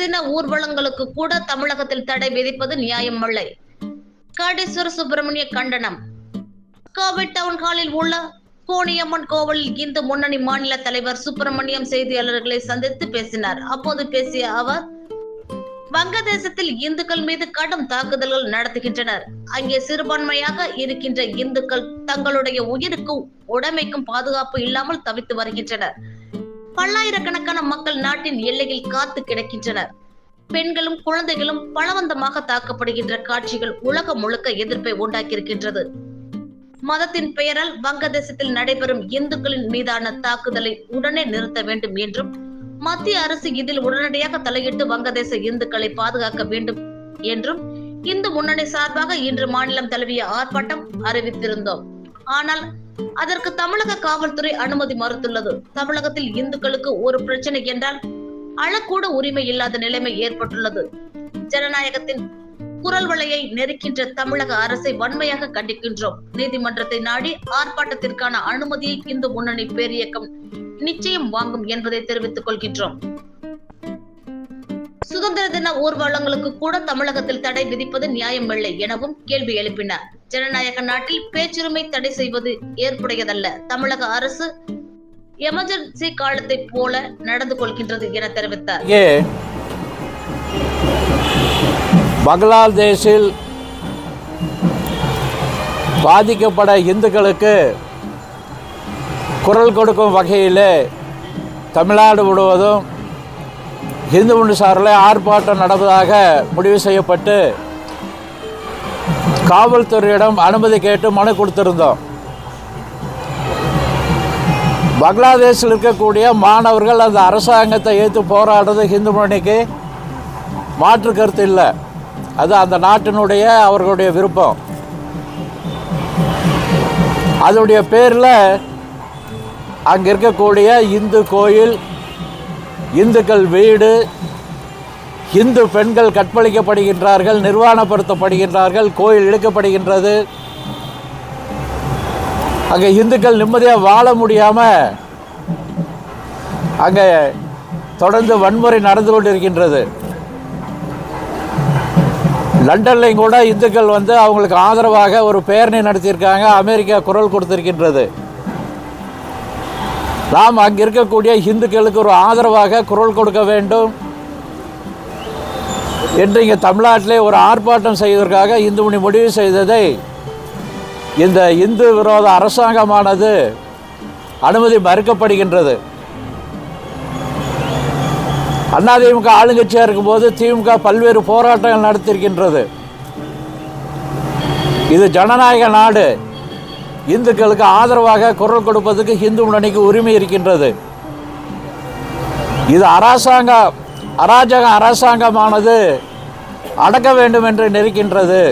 தின ஊர்வலங்களுக்கு கூட தமிழகத்தில் தடை விதிப்பது நியாயம் நியாயமில்லை. காடேஸ்வர சுப்பிரமணிய கண்டனம். கோவை டவுன் ஹாலில் உள்ள கோணியம்மன் கோவிலில் இந்து முன்னணி மாநில தலைவர் சுப்பிரமணியம் செய்தியாளர்களை சந்தித்து பேசினார். அப்போது பேசிய அவர் வங்கதேசத்தில் இந்துக்கள் மீது கடும் தாக்குதல்கள் நடத்துகின்றனர். அங்கே சிறுபான்மையாக இருக்கின்ற இந்துக்கள் தங்களுடைய உயிருக்கும் உடைமைக்கும் பாதுகாப்பு இல்லாமல் தவித்து வருகின்றனர். பல்லாயிரக்கணக்கான மக்கள் நாட்டின் எல்லையில் காத்து கிடக்கின்றனர். பெண்களும் குழந்தைகளும் பலவந்தமாக தாக்கப்படுகின்ற காட்சிகள் உலகம் முழுக்க எதிர்ப்பை உண்டாக்கியிருக்கின்றது. மதத்தின் பெயரால் வங்கதேசத்தில் நடைபெறும் இந்துக்களின் மீதான தாக்குதலை உடனே நிறுத்த வேண்டும் என்றும் மத்திய அரசு இதில் உடனடியாக தலையிட்டு வங்கதேச இந்துக்களை பாதுகாக்க வேண்டும் என்றும் இந்து முன்னணி சார்பாக இன்று மாநிலம் தழுவிய ஆர்ப்பாட்டம் அறிவித்திருந்தோம். ஆனால் அதற்கு தமிழக காவல்துறை அனுமதி மறுத்துள்ளது. தமிழகத்தில் இந்துக்களுக்கு ஒரு பிரச்சனை என்றால் அழக்கூட உரிமை இல்லாத நிலைமை ஏற்பட்டுள்ளது. ஜனநாயகத்தின் குரல் வலையை நெருக்கின்ற தமிழக அரசை வன்மையாக கண்டிக்கின்றோம். நீதிமன்றத்தை நாடி ஆர்ப்பாட்டத்திற்கான அனுமதியை இந்து முன்னணி பேரியக்கம் நிச்சயம் வாங்கும் என்பதை தெரிவித்துக் கொள்கின்றோம். சுதந்திர தின ஊர்வலங்களுக்கு கூட தமிழகத்தில் தடை விதிப்பது நியாயமில்லை எனவும் கேள்வி எழுப்பினார். ஜனநாயக நாட்டில் பேச்சுரிமை தடை செய்வது ஏற்புடையதல்ல. தமிழக அரசு எமர்ஜென்சி காலத்தை போல நடந்து கொள்கின்றது என தெரிவித்தார். பங்களாதேஷில் பாதிக்கப்பட இந்துக்களுக்கு குரல் கொடுக்கும் வகையில் தமிழ்நாடு முழுவதும் இந்து முன்னு சார்பில் ஆர்ப்பாட்டம் நடப்பதாக முடிவு செய்யப்பட்டு காவல்துறையிடம் அனுமதி கேட்டு மனு கொடுத்திருந்தோம். பங்களாதேஷில் இருக்கக்கூடிய மாணவர்கள் அந்த அரசாங்கத்தை ஏற்று போராடுறது ஹிந்து மணிக்கு மாற்று கருத்து இல்லை. அது அந்த நாட்டினுடைய அவர்களுடைய விருப்பம். அதனுடைய பேரில் அங்கே இருக்கக்கூடிய இந்து கோயில் இந்துக்கள் வீடு இந்து பெண்கள் கற்பழிக்கப்படுகின்றார்கள் நிர்வாணப்படுத்தப்படுகின்றார்கள் கோயில் இழுக்கப்படுகின்றது. அங்கே இந்துக்கள் நிம்மதியாக வாழ முடியாமல் அங்கே தொடர்ந்து வன்முறை நடந்து கொண்டிருக்கின்றது. லண்டன்லையும் கூட இந்துக்கள் வந்து அவங்களுக்கு ஆதரவாக ஒரு பேரணி நடத்தியிருக்காங்க அமெரிக்கா குரல் கொடுத்திருக்கின்றது. நாம் அங்கே இருக்கக்கூடிய இந்துக்களுக்கு ஒரு ஆதரவாக குரல் கொடுக்க வேண்டும். என்று இங்கே தமிழ்நாட்டிலே ஒரு ஆர்ப்பாட்டம் செய்வதற்காக இந்து மணி முடிவு செய்ததை இந்த இந்து விரோத அரசாங்கமானது அனுமதி மறுக்கப்படுகின்றது. அதிமுக ஆளுங்கட்சியாக இருக்கும்போது திமுக பல்வேறு போராட்டங்கள் நடத்தியிருக்கின்றது. இது ஜனநாயக நாடு. இந்துக்களுக்கு ஆதரவாக குரல் கொடுப்பதற்கு இந்து முன்னணிக்கு உரிமை இருக்கின்றது. இது அரசாங்கம் அராஜக அரசாங்கமானது அடக்க வேண்டும் என்று நெருக்கின்றது.